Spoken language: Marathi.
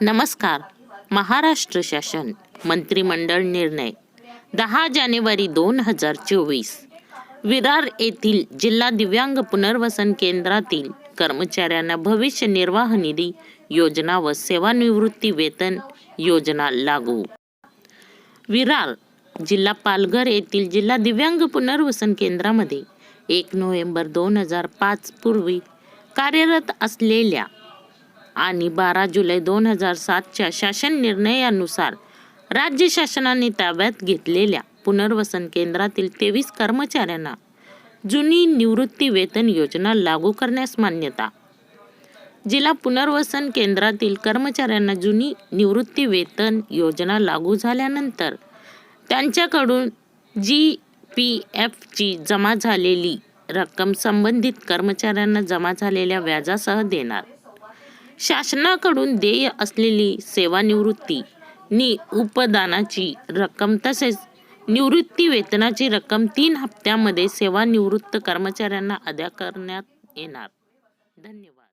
नमस्कार. महाराष्ट्र शासन मंत्रिमंडळ निर्णय. दहा जानेवारी दोन हजार चोवीस. विरार येथील जिल्हा दिव्यांग पुनर्वसन केंद्रातील कर्मचाऱ्यांना भविष्य निर्वाह निधी योजना व सेवानिवृत्ती वेतन योजना लागू. विरार जिल्हा पालघर येथील जिल्हा दिव्यांग पुनर्वसन केंद्रामध्ये एक नोव्हेंबर दोन हजार पाच पूर्वी कार्यरत असलेल्या आणि बारा जुलै दोन हजार सातच्या शासन निर्णयानुसार राज्य शासनाने ताब्यात घेतलेल्या पुनर्वसन केंद्रातील तेवीस कर्मचाऱ्यांना जुनी निवृत्ती वेतन योजना लागू करण्यास मान्यता. जिल्हा पुनर्वसन केंद्रातील कर्मचाऱ्यांना जुनी निवृत्ती वेतन योजना लागू झाल्यानंतर त्यांच्याकडून जी पी एफची जमा झालेली रक्कम संबंधित कर्मचाऱ्यांना जमा झालेल्या व्याजासह देणार. शासनाकडून देय असलेली सेवानिवृत्ती नि उपदानाची रक्कम तसेच निवृत्ती वेतनाची रक्कम तीन हप्त्यामध्ये सेवानिवृत्त कर्मचाऱ्यांना अदा करण्यात येणार. धन्यवाद.